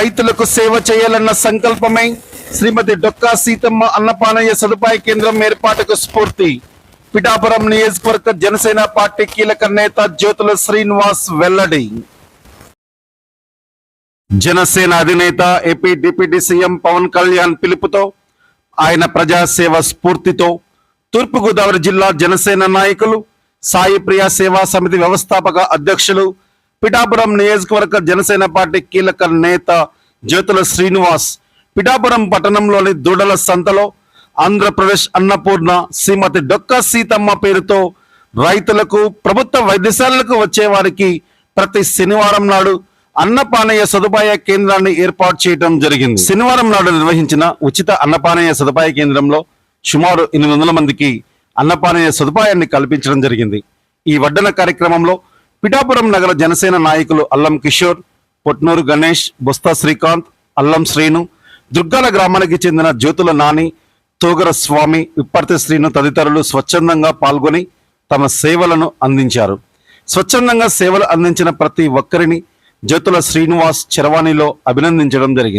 రైతులకు సేవ చేయాలన్న సంకల్పమై శ్రీమతి డొక్కా సీతమ్మ అన్నపానయ్య సదుపాయ కేంద్రం ఏర్పాటుకు స్ఫూర్తి. పిఠాపురం నియోజకవర్గ జనసేన పార్టీ కీలక నేత జ్యోతుల శ్రీనివాస్ వెల్లడి. జనసేన అధినేత AP deputy CM Pawan Kalyan పిలుపుతో ఆయన ప్రజాసేవ స్ఫూర్తితో తూర్పుగోదావరి జిల్లా జనసేన నాయకులు సాయి ప్రియ సేవా సమితి వ్యవస్థాపక అధ్యక్షులు పిఠాపురం నియోజకవర్గ జనసేన పార్టీ కీలక నేత జ్యోతుల శ్రీనివాస్ పిఠాపురం పట్టణంలోని దూడల సంతలో ఆంధ్రప్రదేశ్ అన్నపూర్ణ శ్రీమతి డొక్క సీతమ్మ పేరుతో రైతులకు ప్రభుత్వ వైద్యశాలలకు వచ్చే వారికి ప్రతి శనివారం నాడు అన్నపానీయ సదుపాయ కేంద్రాన్ని ఏర్పాటు చేయడం జరిగింది. శనివారం నాడు నిర్వహించిన ఉచిత అన్నపానీయ సదుపాయ కేంద్రంలో సుమారు ఎనిమిది వందల మందికి అన్నపానీయ సదుపాయాన్ని కల్పించడం జరిగింది. ఈ వడ్డన కార్యక్రమంలో పిఠాపురం నగర జనసేన నాయకులు అల్లం కిషోర్ పొట్నూరు గణేష్ బొస్తా శ్రీకాంత్ అల్లం శ్రీను దుర్గాల గ్రామానికి చెందిన జ్యోతుల నాని తోగర స్వామి విప్పర్తి శ్రీను తదితరులు స్వచ్ఛందంగా పాల్గొని తమ సేవలను అందించారు. స్వచ్ఛందంగా సేవలు అందించిన ప్రతి ఒక్కరిని జ్యోతుల శ్రీనివాస్ చరవాణిలో అభినందించడం జరిగింది.